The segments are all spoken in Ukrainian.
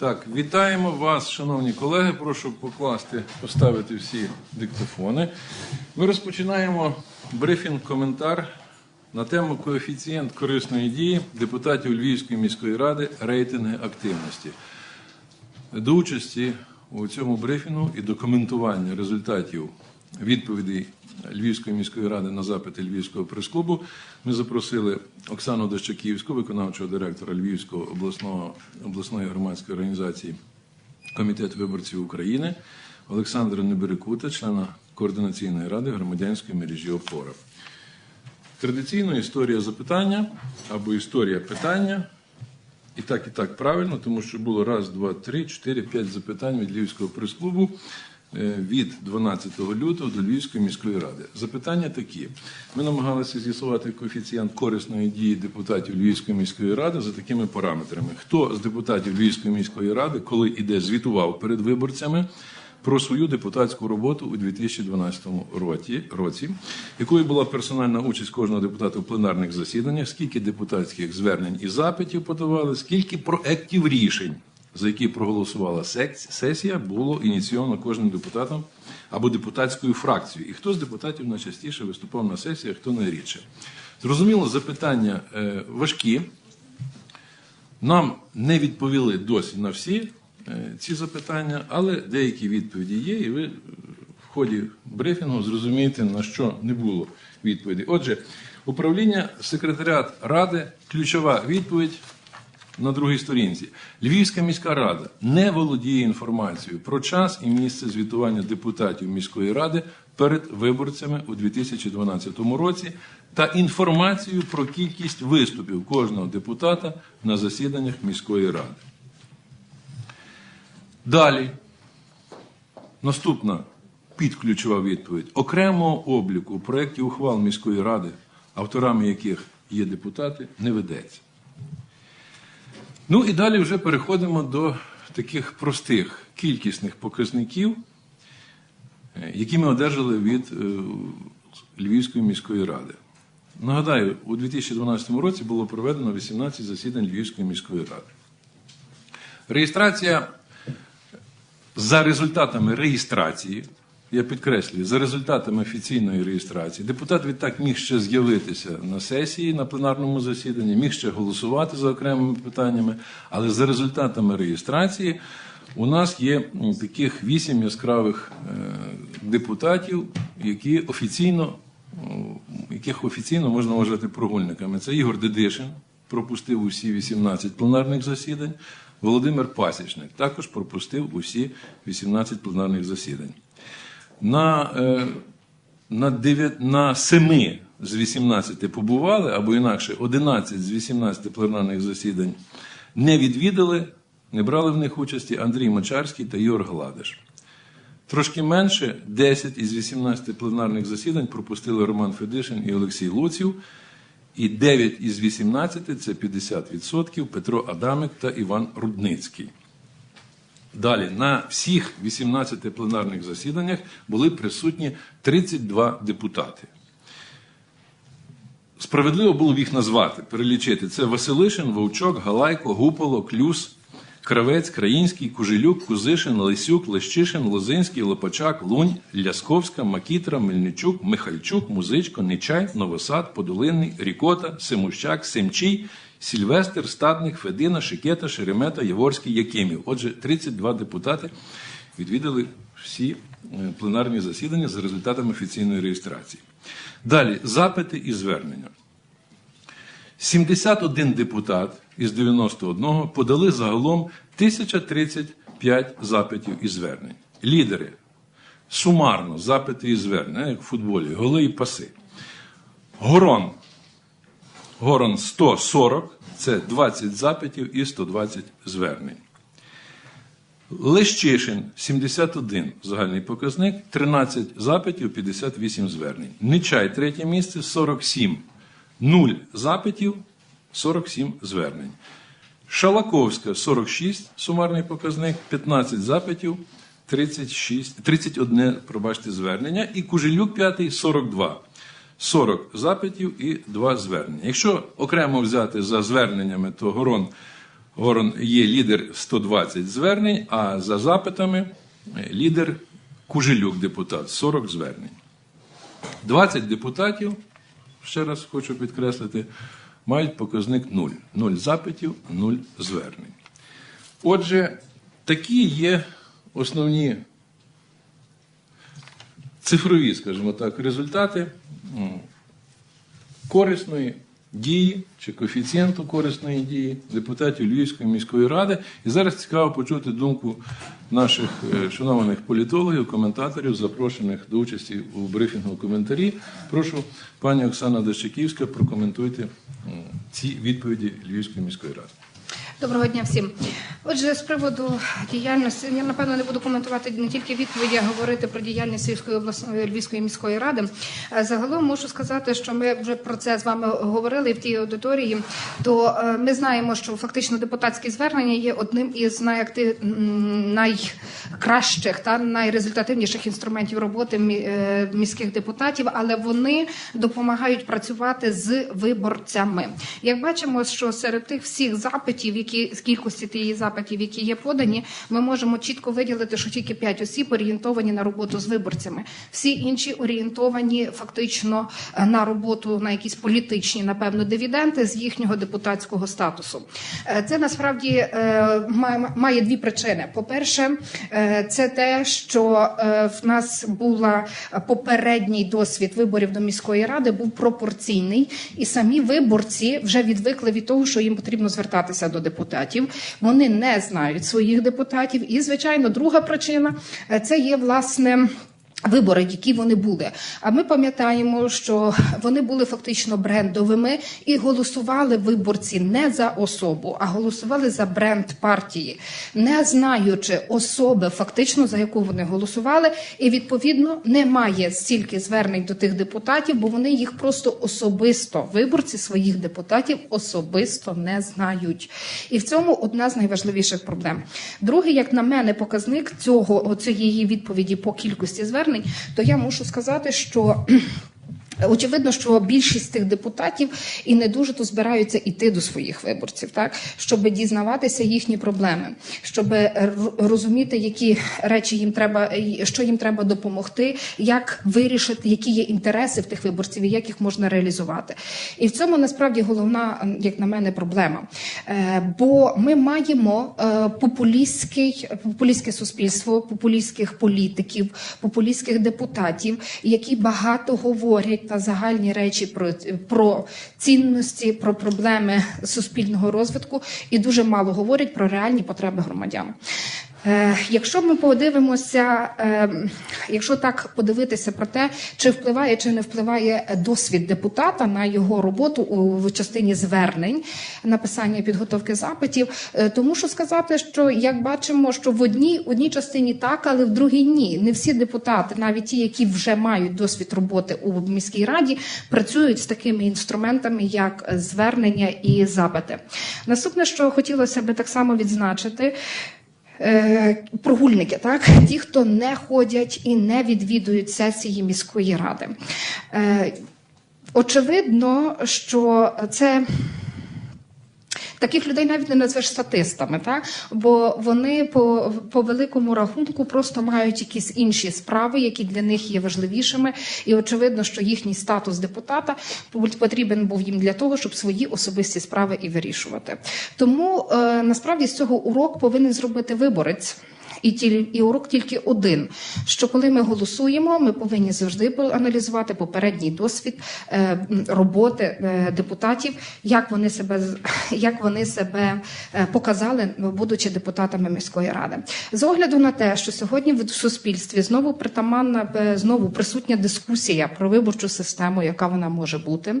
Так, вітаємо вас, шановні колеги. Прошу покласти, поставити всі диктофони. Ми розпочинаємо брифінг, коментар на тему коефіцієнт корисної дії депутатів Львівської міської ради рейтинги активності. До участі у цьому брифінгу і до коментування результатів відповідей Львівської міської ради на запити Львівського прес-клубу ми запросили Оксану Дощаківську, виконавчого директора Львівського обласного обласної громадської організації Комітет виборців України, Олександра Неберекута, члена координаційної ради громадянської мережі ОПОРА. Традиційно історія запитання або історія питання. І так, і так правильно, тому що було раз, два, три, чотири, п'ять запитань від Львівського прес-клубу від 12 лютого до Львівської міської ради. Запитання такі: ми намагалися з'ясувати коефіцієнт корисної дії депутатів Львівської міської ради за такими параметрами: хто з депутатів Львівської міської ради, коли іде, звітував перед виборцями. Про свою депутатську роботу у 2012 році, році, якою була персональна участь кожного депутата в пленарних засіданнях, скільки депутатських звернень і запитів подавали, скільки проєктів рішень, за які проголосувала сесія, було ініційовано кожним депутатом або депутатською фракцією. І хто з депутатів найчастіше виступав на сесіях, хто найрідше. Зрозуміло, запитання е, важкі. Нам не відповіли досі на всі е, ці запитання, але деякі відповіді є, і ви в ході брифінгу зрозумієте, на що не було відповіді. Отже, управління секретаріат ради, ключова відповідь на другій сторінці. Львівська міська рада не володіє інформацією про час і місце звітування депутатів міської ради перед виборцями у 2012 році та інформацію про кількість виступів кожного депутата на засіданнях міської ради. Далі. Наступна підключова відповідь. Окремого обліку у проєкті ухвал міської ради, авторами яких є депутати, не ведеться. Ну і далі вже переходимо до таких простих кількісних показників, е, які ми одержали від е, Львівської міської ради. Нагадаю, у 2012 році було проведено 18 засідань Львівської міської ради. Реєстрація за результатами реєстрації, я підкреслюю, за результатами офіційної реєстрації, депутат відтак міг ще з'явитися на сесії на пленарному засіданні, міг ще голосувати за окремими питаннями, але за результатами реєстрації у нас є таких вісім яскравих е, депутатів, які офіційно, яких офіційно можна вважати прогульниками. Це Ігор Дедишин, пропустив усі 18 пленарних засідань. Володимир Пасічник також пропустив усі 18 пленарних засідань. На, е, на, 9, на 7 з 18 побували, або інакше 11 з 18 пленарних засідань не відвідали, не брали в них участі Андрій Мочарський та Ігор Гладиш. Трошки менше 10 із 18 пленарних засідань пропустили Роман Федишин і Олексій Луців. І 9 із 18 це 50% Петро Адамик та Іван Рудницький. Далі, на всіх 18 пленарних засіданнях були присутні 32 депутати. Справедливо було б їх назвати, перелічити. Це Василишин, Вовчок, Галайко, Гуполо, Клюс, Кравець, Країнський, Кужелюк, Кузишин, Лисюк, Лещишин, Лозинський, Лопачак, Лунь, Лясковська, Макітра, Мельничук, Михальчук, Музичко, Нечай, Новосад, Подолинний, Рікота, Семущак, Семчий, Сільвестр, Стадник, Федина, Шикета, Шеремета, Яворський, Якимів. Отже, 32 депутати відвідали всі е, пленарні засідання за результатами офіційної реєстрації. Далі запити і звернення. 71 депутат із 91 подали загалом 1035 запитів і звернень. Лідери сумарно запити і звернення, як в футболі, голи і паси. Горон. Горон 140 це 20 запитів і 120 звернень. Лещишин 71 загальний показник, 13 запитів, 58 звернень. Нечай третє місце 47. 0 запитів, 47 звернень. Шалаковська 46 сумарний показник, 15 запитів, 36, 31, пробачте, звернення. І Кужелюк 5 42. 40 запитів і 2 звернення. Якщо окремо взяти за зверненнями, то Горон Ворон є лідер 120 звернень, а за запитами е, лідер Кужелюк депутат 40 звернень. 20 депутатів, ще раз хочу підкреслити, мають показник 0. 0 запитів, 0 звернень. Отже, такі є основні цифрові, скажімо так, результати корисної дії чи коефіцієнту корисної дії депутатів Львівської міської ради. І зараз цікаво почути думку наших е, шанованих політологів, коментаторів, запрошених до участі у брифінгу коментарі. Прошу, пані Оксана Дощаківська, прокоментуйте ці відповіді Львівської міської ради. Доброго дня всім. Отже, з приводу діяльності, я напевно не буду коментувати не тільки відповіді, а говорити про діяльність Львівської обласної Львівської міської ради. Е, Загалом можу сказати, що ми вже про це з вами говорили в тій аудиторії. То е, ми знаємо, що фактично депутатські звернення є одним із найактив... найкращих та найрезультативніших інструментів роботи е, міських депутатів, але вони допомагають працювати з виборцями. Як бачимо, що серед тих всіх запитів, які з кількості тієї запитів, які є подані, ми можемо чітко виділити, що тільки 5 осіб орієнтовані на роботу з виборцями. Всі інші орієнтовані фактично е, на роботу на якісь політичні, напевно, дивіденди з їхнього депутатського статусу. Е, Це насправді е, має- дві причини. По-перше, е, це те, що в нас була попередній досвід виборів до міської ради, був пропорційний, і самі виборці вже відвикли від того, що їм потрібно звертатися до депутатів. Вони не знають своїх депутатів. І, звичайно, друга причина е, це є власне. Вибори, які вони були. А ми пам'ятаємо, що вони були фактично брендовими і голосували виборці не за особу, а голосували за бренд партії, не знаючи особи, фактично за яку вони голосували, і відповідно немає стільки звернень до тих депутатів, бо вони їх просто особисто виборці своїх депутатів особисто не знають. І в цьому одна з найважливіших проблем. Другий, як на мене, показник цього цієї відповіді по кількості звернень, то я мушу сказати, що. Очевидно, що більшість тих депутатів і не дуже то збираються іти до своїх виборців, так щоб дізнаватися їхні проблеми, щоб розуміти, які речі їм треба, що їм треба допомогти, як вирішити, які є інтереси в тих виборців і як їх можна реалізувати. І в цьому насправді головна, як на мене, проблема. Е, Бо ми маємо е, популістський, популістське суспільство, популістських політиків, популістських депутатів, які багато говорять та загальні речі про, про цінності, про проблеми суспільного розвитку і дуже мало говорять про реальні потреби громадян. Е, якщо ми подивимося, е, якщо так подивитися про те, чи впливає чи не впливає досвід депутата на його роботу у частині звернень, написання підготовки запитів, е, то мушу сказати, що як бачимо, що в одній одній частині так, але в другій ні. Не всі депутати, навіть ті, які вже мають досвід роботи у міській раді, працюють з такими інструментами, як звернення і запити. Наступне, що хотілося би так само відзначити. Е, Прогульники, так ті, хто не ходять і не відвідують сесії міської ради. Е, Очевидно, що це. Таких людей навіть не назвеш статистами, так? бо вони по, по великому рахунку просто мають якісь інші справи, які для них є важливішими, і очевидно, що їхній статус депутата потрібен був їм для того, щоб свої особисті справи і вирішувати. Тому е, насправді з цього урок повинен зробити виборець. І тіль, і урок тільки один: що коли ми голосуємо, ми повинні завжди аналізувати попередній досвід е, роботи е, депутатів, як вони себе як вони себе е, показали, будучи депутатами міської ради. З огляду на те, що сьогодні в суспільстві знову притаманна е, знову присутня дискусія про виборчу систему, яка вона може бути,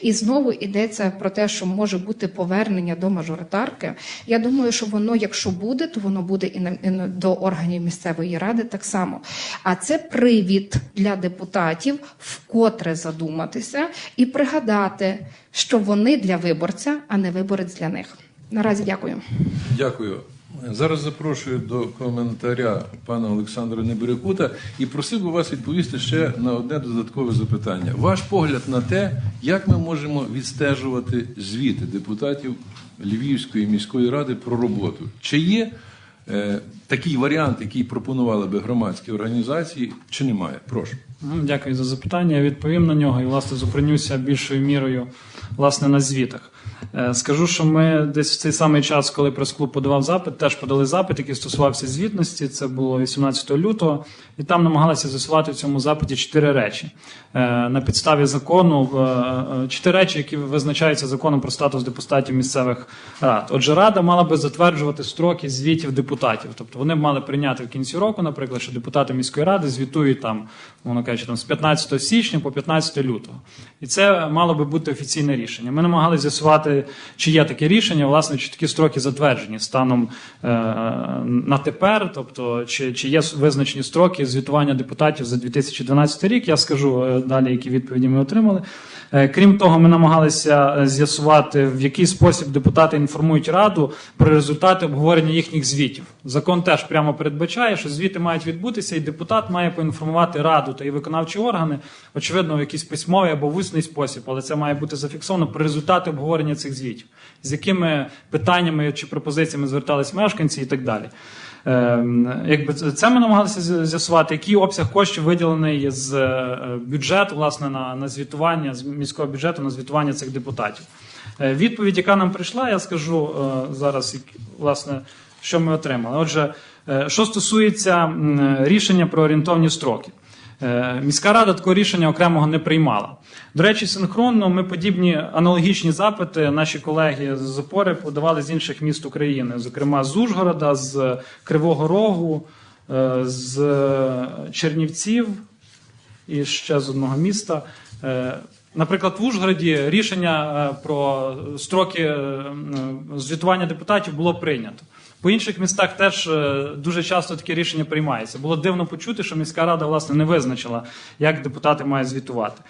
і знову йдеться про те, що може бути повернення до мажоритарки. Я думаю, що воно, якщо буде, то воно буде і на- до органів місцевої ради так само. А це привід для депутатів вкотре задуматися і пригадати, що вони для виборця, а не виборець для них. Наразі дякую. Дякую. Зараз запрошую до коментаря пана Олександра Небирякута і просив би вас відповісти ще на одне додаткове запитання. Ваш погляд на те, як ми можемо відстежувати звіти депутатів Львівської міської ради про роботу. Чи є е, такий варіант, який пропонували би громадські організації, чи немає? Прошу. Дякую за запитання. Я відповім на нього і власне зупинюся більшою мірою власне на звітах. Е, Скажу, що ми десь в цей самий час, коли прес-клуб подавав запит, теж подали запит, який стосувався звітності. Це було 18 лютого, і там намагалися з'ясувати в цьому запиті чотири речі Е, на підставі закону. е, Чотири речі, які визначаються законом про статус депутатів місцевих рад. Отже, рада мала би затверджувати строки звітів депутатів. Тобто вони б мали прийняти в кінці року, наприклад, що депутати міської ради звітують там, мовно кажучи, там з 15 січня по 15 лютого. І це мало би бути офіційне рішення. Ми намагалися з'ясувати, чи є таке рішення, власне, чи такі строки затверджені станом е, на тепер, тобто чи, чи є визначені строки звітування депутатів за 2012 рік. Я скажу е, далі, які відповіді ми отримали. Е, Крім того, ми намагалися е, з'ясувати, в який спосіб депутати інформують раду про результати обговорення їхніх звітів. Закон теж прямо передбачає, що звіти мають відбутися, і депутат має поінформувати раду та і виконавчі органи, очевидно, в якийсь письмовий або в усний спосіб, але це має бути зафіксовано про результати обговорення цих звітів, з якими питаннями чи пропозиціями звертались мешканці і так далі. Ем, Якби це ми намагалися з'ясувати, який обсяг коштів виділений з е, бюджету, власне, на, на звітування з міського бюджету на звітування цих депутатів. Е, Відповідь, яка нам прийшла, я скажу е, зараз, власне, що ми отримали. Отже, е, що стосується рішення про орієнтовні строки. Е, Міська рада такого рішення окремого не приймала. До речі, синхронно ми подібні аналогічні запити наші колеги з опори подавали з інших міст України, зокрема з Ужгорода, з Кривого Рогу, е, з Чернівців і ще з одного міста. Наприклад, в Ужгороді рішення е, про строки е, звітування депутатів було прийнято. По інших містах теж е, дуже часто таке рішення приймається. Було дивно почути, що міська рада власне не визначила, як депутати мають звітувати.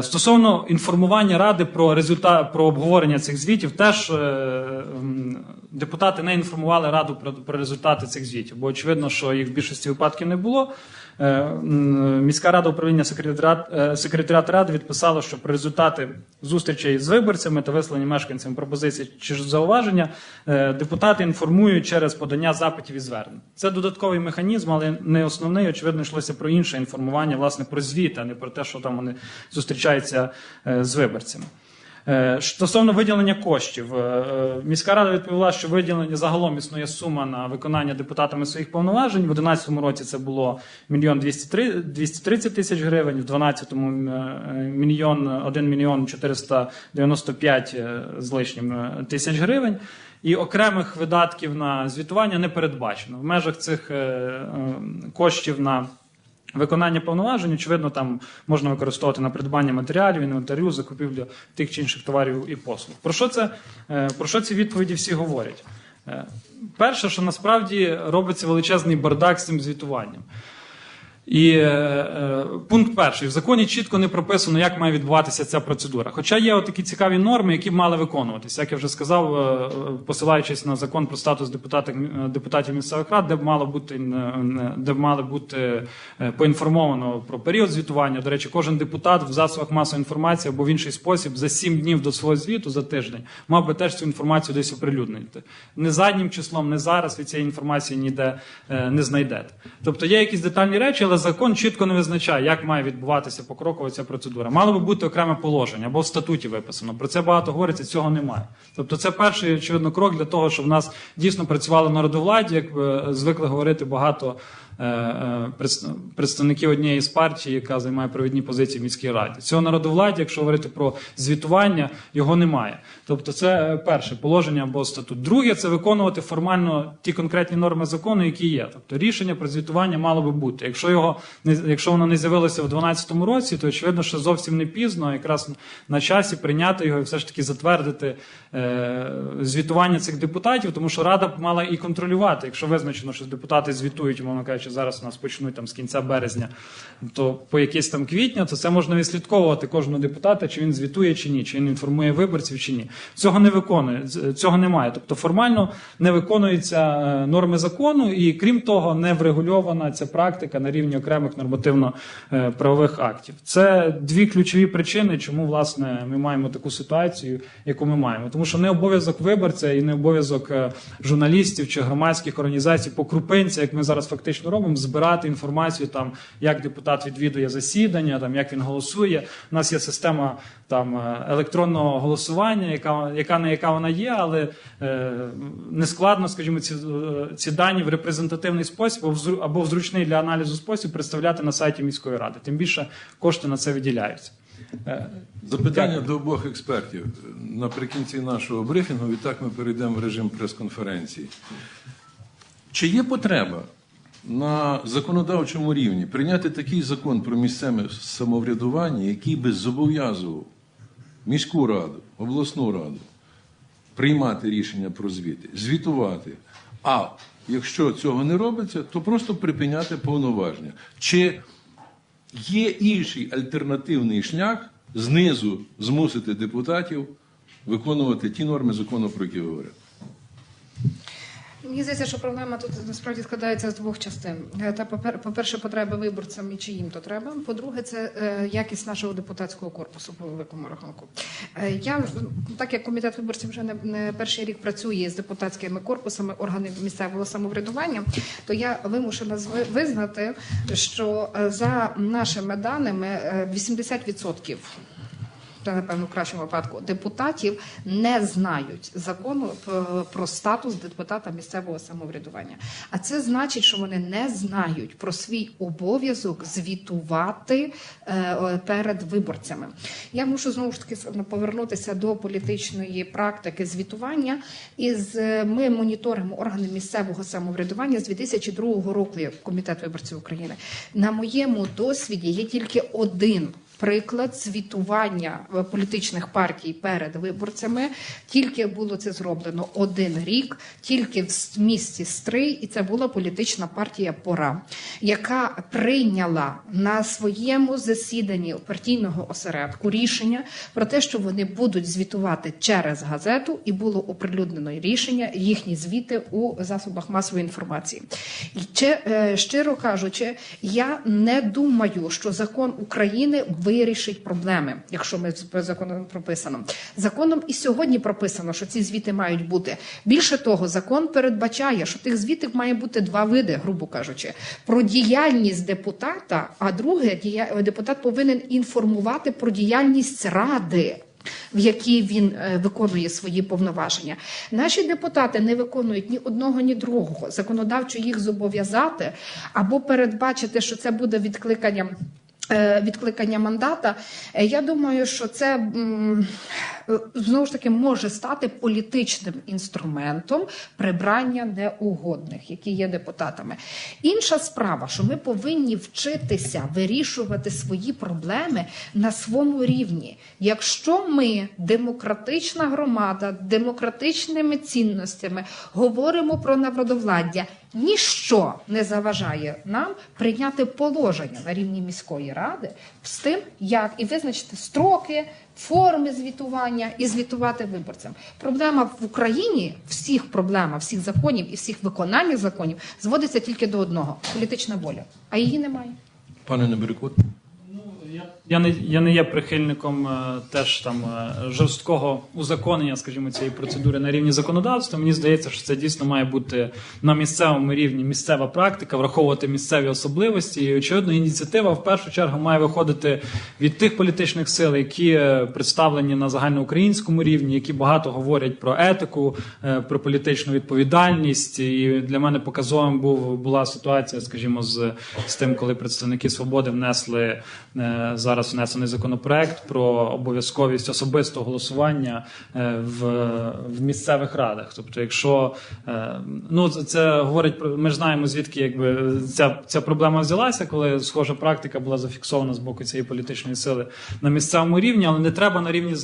Стосовно інформування ради про результат про обговорення цих звітів, теж депутати не інформували раду про, про результати цих звітів, бо очевидно, що їх в більшості випадків не було. Е, Міська рада управління секретаріат, е, секретаріат ради відписала, що про результати зустрічей з виборцями та вислані мешканцям пропозиції чи зауваження е, депутати інформують через подання запитів і звернень. Це додатковий механізм, але не основний. Очевидно, йшлося про інше інформування, власне, про звіт, а не про те, що там вони зустрічаються з виборцями. Е, Стосовно виділення коштів, е, е, міська рада відповіла, що виділення загалом існує сума на виконання депутатами своїх повноважень. В 2011 році це було мільйон 230 тисяч гривень, в 2012 е, мільйон 1 мільйон 495 е, з лишнім тисяч гривень. І окремих видатків на звітування не передбачено. В межах цих коштів на Виконання повноважень, очевидно, там можна використовувати на придбання матеріалів, інвентарю, закупівлю тих чи інших товарів і послуг. Про що це е, про що ці відповіді всі говорять? Е, Перше, що насправді робиться величезний бардак з цим звітуванням. І е, е, пункт перший в законі чітко не прописано, як має відбуватися ця процедура. Хоча є такі цікаві норми, які б мали виконуватися. Як я вже сказав, е, е, посилаючись на закон про статус депутатів, е, депутатів місцевих рад, де б мало бути е, де б мали бути поінформовано про період звітування. До речі, кожен депутат в засобах масової інформації або в інший спосіб за сім днів до свого звіту за тиждень мав би теж цю інформацію десь оприлюднити. Не заднім числом, не зараз ви цієї інформації ніде е, не знайдете. Тобто є якісь детальні речі, але закон чітко не визначає, як має відбуватися покрокова ця процедура. Мало би бути окреме положення або в статуті виписано. Про це багато говориться, цього немає. Тобто, це перший очевидно крок для того, щоб в нас дійсно працювало народовладдя, як е, звикли говорити багато. Е, е, предс- Представників однієї з партій, яка займає провідні позиції в міській раді. Цього народовладдя, якщо говорити про звітування, його немає. Тобто, це е, перше положення або статут. Друге, це виконувати формально ті конкретні норми закону, які є. Тобто рішення про звітування мало би бути. Якщо його якщо воно не з'явилося в 2012 році, то очевидно, що зовсім не пізно, якраз на часі прийняти його і все ж таки затвердити звітування цих депутатів, тому що рада б мала і контролювати, якщо визначено, що депутати звітують, умовно кажучи, зараз у нас почнуть там з кінця березня, то по якесь там квітня, то це можна відслідковувати кожного депутата, чи він звітує чи ні, чи він інформує виборців чи ні. Цього не виконує, цього немає. Тобто формально не виконуються е, норми закону, і крім того, не врегульована ця практика на рівні окремих нормативно-правових актів. Це дві ключові причини, чому власне ми маємо таку ситуацію, яку ми маємо. Тому що не обов'язок виборця і не обов'язок е, журналістів чи громадських організацій по крупинці, як ми зараз фактично робимо, збирати інформацію там, як депутат відвідує засідання, там як він голосує. У нас є система там е, електронного голосування, яка яка не яка вона є, але е, нескладно, скажімо, ці, е, ці дані в репрезентативний спосіб або в зручний для аналізу спосіб представляти на сайті міської ради. Тим більше кошти на це виділяються. Е, Запитання до обох експертів. Наприкінці нашого брифінгу, відтак ми перейдемо в режим прес-конференції. Чи є потреба на законодавчому рівні прийняти такий закон про місцеве самоврядування, який би зобов'язував міську раду, обласну раду приймати рішення про звіти, звітувати. А якщо цього не робиться, то просто припиняти повноваження. Чи є інший альтернативний шлях знизу змусити депутатів виконувати ті норми закону, про які ви говорите? Мені здається, що проблема тут насправді складається з двох частин. Е, Та попер- по-перше, потреби виборцям і чи їм то треба. По-друге, це е, якість нашого депутатського корпусу по великому рахунку. Е, Я так як комітет виборців вже не, перший рік працює з депутатськими корпусами органів місцевого самоврядування, то я вимушена визнати, що за нашими даними е, 80% та напевно в кращому випадку депутатів не знають закону про статус депутата місцевого самоврядування. А це значить, що вони не знають про свій обов'язок звітувати е, перед виборцями. Я мушу знову ж таки повернутися до політичної практики звітування. Із е, ми моніторимо органи місцевого самоврядування з 2002 року як комітет виборців України. На моєму досвіді є тільки один приклад звітування е, політичних партій перед виборцями. Тільки було це зроблено один рік, тільки в місті Стрий, і це була політична партія Пора, яка прийняла на своєму засіданні партійного осередку рішення про те, що вони будуть звітувати через газету, і було оприлюднено рішення їхні звіти у засобах масової інформації. І чи, е, щиро кажучи, я не думаю, що закон України вирішить проблеми, якщо ми законом прописано. Законом і сьогодні прописано, що ці звіти мають бути. Більше того, закон передбачає, що тих звітів має бути два види, грубо кажучи, про діяльність депутата. А друге, депутат повинен інформувати про діяльність ради в якій він е, виконує свої повноваження. Наші депутати не виконують ні одного, ні другого. Законодавчо їх зобов'язати або передбачити, що це буде відкликанням. Е, Відкликання мандата, Е, я думаю, що це знову ж таки може стати політичним інструментом прибрання неугодних, які є депутатами. Інша справа, що ми повинні вчитися вирішувати свої проблеми на своєму рівні. Якщо ми, демократична громада, демократичними цінностями говоримо про народовладдя, ніщо не заважає нам прийняти положення на рівні міської ради з тим, як і визначити строки, форми звітування і звітувати виборцям. Проблема в Україні, всіх проблема, всіх законів і всіх викональних законів зводиться тільки до одного політична воля, а її немає. Пане Неберекот? Я не, я не є прихильником е, теж там е, жорсткого узаконення, скажімо, цієї процедури на рівні законодавства. Мені здається, що це дійсно має бути на місцевому рівні місцева практика, враховувати місцеві особливості. І очевидно, ініціатива в першу чергу має виходити від тих політичних сил, які е, представлені на загальноукраїнському рівні, які багато говорять про етику, про політичну відповідальність. І для мене показовим був була ситуація, скажімо, з, з тим, коли представники свободи внесли е, зараз внесений законопроект про обов'язковість особистого голосування е, в, в місцевих радах. Тобто, якщо е, ну це, говорить про ми знаємо, звідки якби ця, ця проблема взялася, коли схожа практика була зафіксована з боку цієї політичної сили на місцевому рівні, але не треба на рівні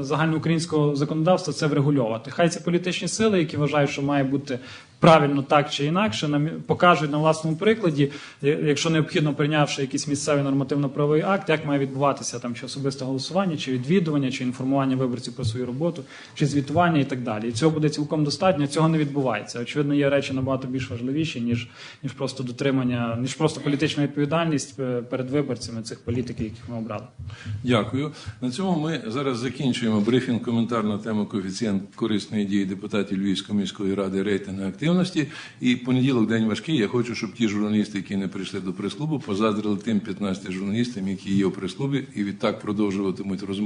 загальноукраїнського законодавства це врегульовувати. Хай ці політичні сили, які вважають, що має бути правильно так чи інакше, нам покажуть на власному прикладі, якщо необхідно прийнявши якийсь місцевий нормативно-правовий акт, як має відбуватися там чи особисте голосування, чи відвідування, чи інформування виборців про свою роботу, чи звітування і так далі. І цього буде цілком достатньо. Цього не відбувається. Очевидно, є речі набагато більш важливіші, ніж ніж просто дотримання, ніж просто політична відповідальність е, перед виборцями цих політиків, яких ми обрали. Дякую. На цьому ми зараз закінчуємо брифінг коментар на тему коефіцієнт корисної дії депутатів Львівської міської ради рейтинг активності. І понеділок день важкий. Я хочу, щоб ті журналісти, які не прийшли до прес-клубу, позаздрили тим 15 журналістам, які є у прес-клубі, і відтак продовжуватимуть розмову.